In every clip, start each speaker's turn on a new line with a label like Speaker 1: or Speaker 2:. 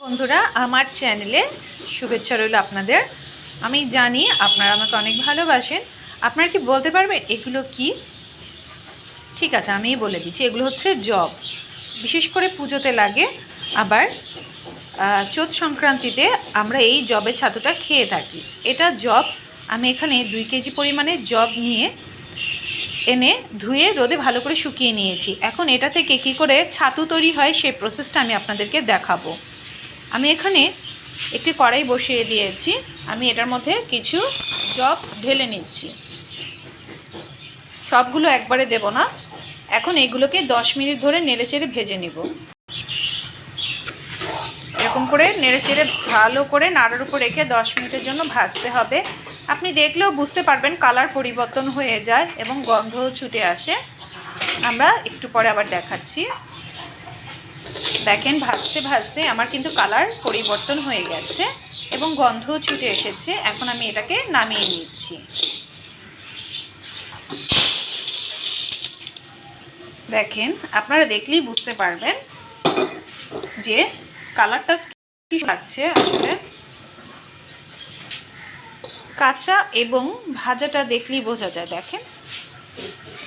Speaker 1: বন্ধুরা, আমার চ্যানেলে শুভেচ্ছা রইল আপনাদের। আমি জানি আপনারা আমাকে অনেক ভালোবাসেন। আপনারা কি বলতে পারবেন এগুলো কি? ঠিক আছে, আমিই বলে দিচ্ছি। এগুলো হচ্ছে জব। বিশেষ করে পুজোতে লাগে। আবার চোৎ সংক্রান্তিতে আমরা এই জবের ছাতুটা খেয়ে থাকি। এটা জব, আমি এখানে দুই কেজি পরিমাণে জব নিয়ে এনে ধুয়ে, রোদে ভালো করে শুকিয়ে নিয়েছি। এখন এটা থেকে কি করে ছাতু তৈরি হয়, সেই প্রসেসটা আমি আপনাদেরকে দেখাবো। আমি এখানে একটি কড়াই বসিয়ে দিয়েছি। আমি এটার মধ্যে কিছু জব ঢেলে নিচ্ছি। সবগুলো একবারে দেব না। এখন এগুলোকে দশ মিনিট ধরে নেড়েচেড়ে ভেজে নেব। এরকম করে নেড়েচেড়ে ভালো করে নাড়ার উপর রেখে দশ মিনিটের জন্য ভাজতে হবে। আপনি দেখলেও বুঝতে পারবেন কালার পরিবর্তন হয়ে যায় এবং গন্ধও ছুটে আসে। আমরা একটু পরে আবার দেখাচ্ছি। দেখেন ভাজতে ভাজতে আমার কিন্তু কালার পরিবর্তন হয়ে গেছে এবং গন্ধও ছুটে এসেছে। এখন আমি এটাকে নামিয়ে নিচ্ছি। দেখেন, আপনারা দেখলেই বুঝতে পারবেন যে কালারটা কি লাগছে আসলে। কাঁচা এবং ভাজাটা দেখলেই বোঝা যায়। দেখেন,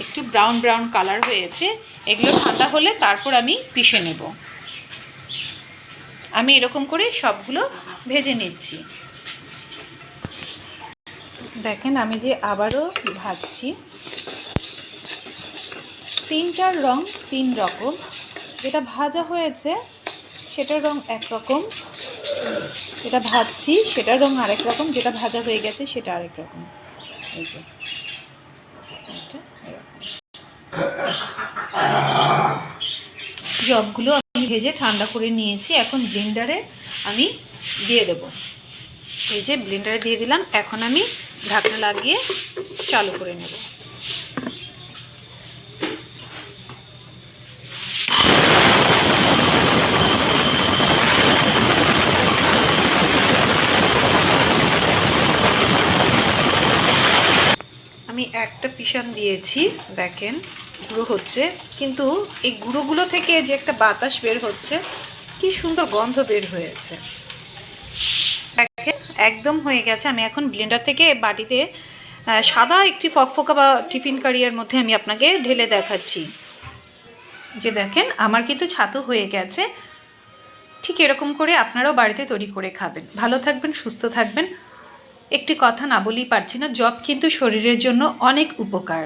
Speaker 1: একটু ব্রাউন ব্রাউন কালার হয়েছে। এগুলো ঠান্ডা হলে তারপর আমি পিষে নেব। আমি এরকম করে সবগুলো ভেজে নিচ্ছি। দেখেন আমি যে আবারও ভাজছি। তিনটার রং তিন রকম। যেটা ভাজা হয়েছে সেটার রং একরকম যেটা ভাজছি সেটার রং আরেক রকম। যেটা ভাজা হয়ে গেছে সেটা আরেক রকম। এই যে এটা এরকম। জবগুলো আমি ভেজে ঠান্ডা করে নিয়েছি। এখন ব্লেন্ডারে আমি দিয়ে দেব। এই যে ব্লেন্ডারে দিয়ে দিলাম। এখন আমি ঢাকনা লাগিয়ে চালু করে নেব। আমি একটা পিসান দিয়েছি, দেখেন। গুঁড়ো হচ্ছে, কিন্তু এই গুঁড়োগুলো থেকে যে একটা বাতাস বের হচ্ছে, কি সুন্দর গন্ধ বের হয়েছে। একদম হয়ে গেছে। আমি এখন ব্লেন্ডার থেকে বাটিতে সাদা একটি ফকফকা বা টিফিন কারিয়ার মধ্যে আমি আপনাকে ঢেলে দেখাচ্ছি। যে দেখেন, আমার কিন্তু ছাতু হয়ে গেছে। ঠিক এরকম করে আপনারাও বাড়িতে তৈরি করে খাবেন। ভালো থাকবেন, সুস্থ থাকবেন। একটি কথা না বলেই পারছি না জব কিন্তু শরীরের জন্য অনেক উপকার।